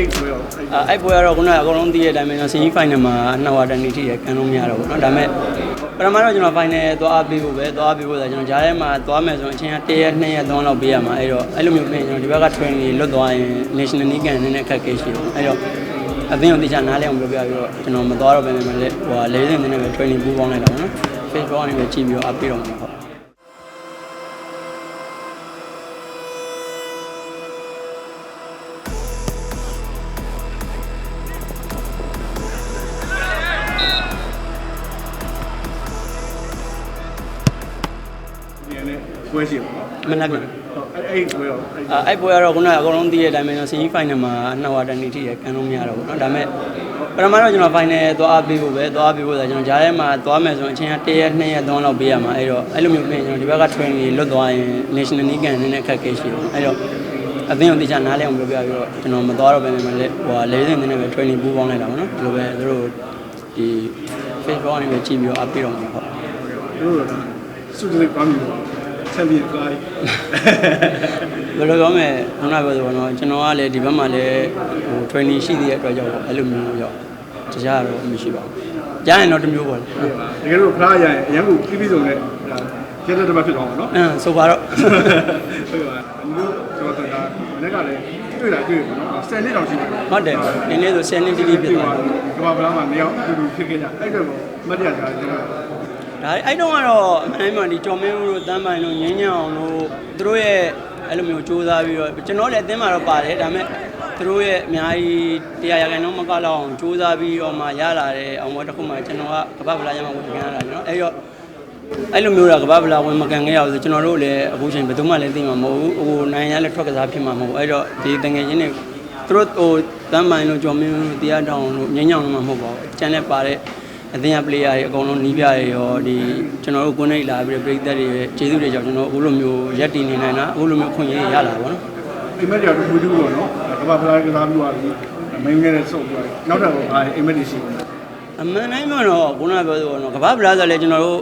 8ဆိုရောအဲ့ပွဲကတော့ခုနကအကုန်လုံးသိရတဲ့အတိုင်းပဲနော် semi final မှာနှစ်ဝါတန်နေထိရခံလို့မရတော့ဘူးနော်ဒါပေမဲ့ပထမတော့ကျွန်တော် final သွားပေးဖို့ပဲသွားပေးဖို့ဆိုကျွန်တော်ဂျားထဲမှာသွားမယ်ဆိုရင်အချိန်က1ရက်2ရက်3လောက်ပေးရမှာအဲ့တော့အဲ့လိုမျိုးပြင်ကျွန်တော်ဒီဘက်က training လွတ်သွားရင် national league ကနေနဲ့ခက်ခဲရှိတယ်အဲ့တော့အသင်းကိုတေချာနားလဲအောင်ပြောပြပြီးတော့ကျွန်တော်မသွားတော့ဘဲနဲ့လည်းဟိုလဲစင်နေနဲ့ပဲ training ပူးပေါင်းလိုက်တာပေါ့နော် Facebook ကနေပဲကြည့်ပြီးတော့အပ်ပြီးတော့မှာပေါ့ ပွဲရှိပါမနက်ကဟုတ်အဲ့အဲ့ပွဲရောအဲ့ပွဲကတော့ခုနကအကုန်လုံးသိတဲ့အတိုင်းပဲနော်စီကြီး final မှာနှစ်ဝါတန်နေထိရကန်လို့မရတော့ဘူးနော်ဒါပေမဲ့ပထမတော့ကျွန်တော် final သွားပေးဖို့ပဲသွားပေးဖို့ဆိုကျွန်တော်ဂျားထဲမှာသွားမယ်ဆိုရင်အချိန်က1ရက်2ရက်3လောက်ပေးရမှာအဲ့တော့အဲ့လိုမျိုးပြင်ကျွန်တော်ဒီဘက်က train တွေလွတ်သွားရင် national league ကန်နည်းနည်းခက်ခဲရှိတယ်အဲ့တော့အသင်းကိုတေချာနားလဲအောင်ပြောပြပြီးတော့ကျွန်တော်မသွားတော့ဘဲနဲ့လည်းဟိုဟာလဲစင်နည်းနည်းပဲ training ပူးပေါင်းလိုက်တာပေါ့နော်ဒီလိုပဲသူတို့ဒီ Facebook အနေနဲ့ကြည့်ပြီးတော့အပြေတော့မှာပေါ့သူတို့ကစုတွေပမ်းပြီးတော့ ချန်ပီယံကားဘယ်လိုပြောမလဲခုနကပြောသလိုတော့ကျွန်တော်ကလည်းဒီဘက်မှာလည်းဟို training ရှိသေးတဲ့အတွက်ကြောင့်အဲ့လိုမျိုးရောက်တခြားတော့မရှိပါဘူးကြားရင်တော့တစ်မျိုးပေါ့လေတကယ်လို့ဖလားရရင်အရင်ကပြီးပြီးဆုံးနဲ့ကျတဲ့တပတ်ဖြစ်သွားမှာနော်အင်းဆိုပါတော့ဟုတ်ပါဘူးတို့ကျွန်တော်ကမနေ့ကလည်းတွေ့တာတွေ့ပါတော့10နှစ်တောင်ရှိတယ်ဟုတ်တယ်နင်းလေးဆို10နှစ်တိတိဖြစ်သွားတယ်ကမ္ဘာဗလားမှာနေအောင်အတူတူဖြစ်ခဲ့ကြအဲ့တော့မတ်ရကြကျွန်တော် ဒါအဲ့တော့ကတော့အမှန်တမ်းဒီကျော်မင်းတို့တန်းပိုင်တို့ငင်းညံအောင်တို့သူတို့ရဲ့အဲ့လိုမျိုးစူးစမ်းပြီးတော့ကျွန်တော်လည်းအသင်းမှာတော့ပါတယ်ဒါပေမဲ့သူတို့ရဲ့အများကြီးတရားရခိုင်တော့မကလောက်အောင်စူးစမ်းပြီးတော့မှရလာတဲ့အောင်ဘောတစ်ခုမှကျွန်တော်ကကပ္ပဗလာရမှာဝင်ခံရတာကျွန်တော်အဲ့တော့အဲ့လိုမျိုးတော့ကမ္ဘာဗလာဝင်မကန်ခဲ့ရအောင်ဆိုကျွန်တော်တို့လည်းအခုချိန်ဘယ်သူမှလည်းသိမှာမဟုတ်ဘူးဟိုနိုင်ငံလည်းထွက်ကစားဖြစ်မှာမဟုတ်ဘူးအဲ့တော့ဒီတငယ်ချင်းတွေသူတို့ဟိုတမ်းမိုင်လို့ကြော်မင်းတို့တရားတောင်တို့ငင်းညောင်လို့မှမဟုတ်ပါဘူးကျန်တဲ့ပါတဲ့ အသင်းက player တွေအကုန်လုံးနီးပြတွေရောဒီကျွန်တော်တို့ကိုယ်နဲ့လာပြီးပြည်သက်တွေရဲ့ကျေးဇူးတွေကြောင့်ကျွန်တော်အခုလိုမျိုးရက်တည်နေနိုင်တာအခုလိုမျိုးခွင့်ရရလာပါတော့အိမ်မက်ကြောင့်ဘူးတူပေါ့နော်ကမ္ဘာဗလားကစားပြီးသွားပြီမင်းငယ်နဲ့စုပ်သွားတယ်နောက်တော့ဘာအိမ်မက်တွေရှိတယ်အမှန်တိုင်းမှာတော့ခုနကပြောသလိုတော့ကမ္ဘာဗလာဆိုလည်းကျွန်တော်တို့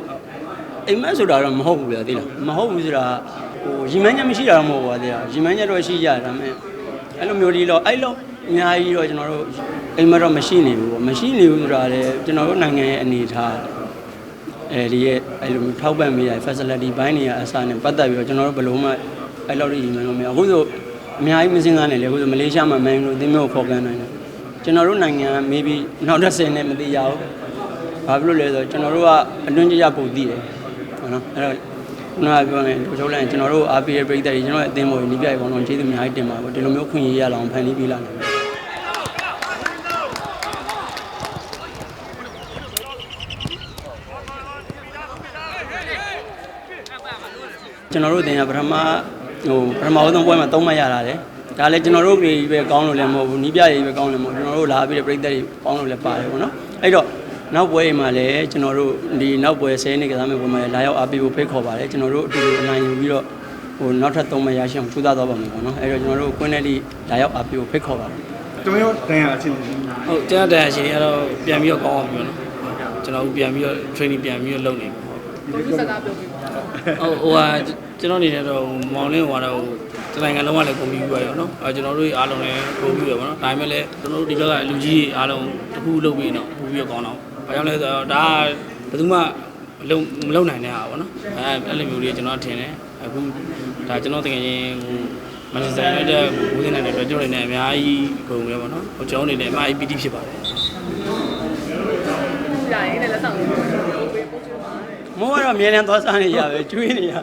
အိမ်မက်ဆိုတာတော့မဟုတ်ဘူးဗျာသိလားမဟုတ်ဘူးဆိုတာဟိုရီမန်းချက်မရှိတာတော့မဟုတ်ပါသေးတာရီမန်းချက်တော့ရှိကြတယ်ဒါပေမဲ့အဲ့လိုမျိုးဒီတော့အဲ့လို အများကြီးတော့ကျွန်တော်တို့အိမ်မက်တော့မရှိနေဘူးပေါ့မရှိနေဘူးဆိုတာလည်းကျွန်တော်တို့နိုင်ငံရဲ့အနေအထားအဲဒီရဲ့အဲ့လိုမျိုးထောက်ပံ့မိရ facility ဘိုင်းတွေကအစားနဲ့ပတ်သက်ပြီးတော့ကျွန်တော်တို့ဘယ်လိုမှအဲ့လိုရီမန်းလို့မရအခုဆိုအများကြီးမစင်ကားနဲ့လေအခုဆိုမလေးရှားမှာမန်လို့သင်းမျိုးကိုခေါ်ကန်နိုင်တယ်ကျွန်တော်တို့နိုင်ငံက maybe နောက်တစ်ဆယ်နဲ့မသိရဘူးဘာဖြစ်လို့လဲဆိုတော့ကျွန်တော်တို့ကအလွန်ကြကြပုံသိတယ်ဟုတ်နော်အဲ့တော့ခုနကပြောနေတို့ချုပ်လိုက်ရင်ကျွန်တော်တို့အားပေးရပြည်သက်တွေကျွန်တော်ရဲ့အသင်းပေါ်ညီပြရေပေါင်းတော့ကျေးဇူးအများကြီးတင်ပါဘူးဒီလိုမျိုးခွင့်ရရလာအောင်ဖန်တီးပေးလာတယ် ကျွန်တော်တို့တင်ရပထမဟိုပထမဦးဆုံးပွဲမှာ၃မှတ်ရလာတယ်ဒါလည်းကျွန်တော်တို့တွေပဲကောင်းလို့လည်းမဟုတ်ဘူးနီးပြရေးပဲကောင်းလို့မဟုတ်ဘူးကျွန်တော်တို့လာပြီးတဲ့ပြည်သက်တွေကောင်းလို့လည်းပါတယ်ပေါ့နော်အဲ့တော့နောက်ပွဲမှာလည်းကျွန်တော်တို့ဒီနောက်ပွဲ10နှစ်ကစားမယ့်ပွဲမှာလည်းလာရောက်အားပေးဖို့ဖိတ်ခေါ်ပါတယ်ကျွန်တော်တို့အတူတူအနိုင်ယူပြီးတော့ဟိုနောက်ထပ်၃မှတ်ရရှိအောင်ထူးသားသွားပါမယ်ပေါ့နော်အဲ့တော့ကျွန်တော်တို့ကွင်းနဲ့လိလာရောက်အားပေးဖို့ဖိတ်ခေါ်ပါတယ်ကျွန်တော်တန်ရအချင်းချင်းဟုတ်ကျွန်တော်တရားရှင်တွေကတော့ပြန်ပြီးတော့ကောင်းအောင်ပြောနော်ကျွန်တော်တို့ပြန်ပြီးတော့ training ပြန်ပြီးတော့လုပ်နေပါဟုတ်ဟို ဟိုဟာကျွန်တော်အနေနဲ့တော့မောင်လင်းဟိုကတော့တနိုင်ငံလုံးကလည်းကုန်ပြီးပြီပါရောနော်အဲကျွန်တော်တို့အားလုံးလည်းကုန်ပြီးရပါတော့ဒါပေမဲ့လည်းကျွန်တော်တို့ဒီဘက်ကလူကြီးအားလုံးတစ်ခုလုပ်ပြီးတော့ပို့ပြီးတော့ကောင်းတော့ဘာကြောင့်လဲဆိုတော့ဒါကဘယ်သူမှမလုံမလုံနိုင်တဲ့ဟာပေါ့နော်အဲအဲ့လိုမျိုးတွေကျွန်တော်ထင်တယ်အခုဒါကျွန်တော်တကယ်ချင်းဟိုမန်ချက်စတာယူနိုက်တက်ကိုဦးသိနေတဲ့အတွက်ကျွန်တော်အနေနဲ့အများကြီးကုန်ရပါတော့ဟိုကျွန်တော်အနေနဲ့အများကြီးပီတိဖြစ်ပါတယ်ရရင်လည်းလက်ဆောင်လေးပို့ပေးပို့ချင်ပါတယ် မိုးကတော့အမြဲတမ်းသွားစားနေရပဲကျွေးနေရ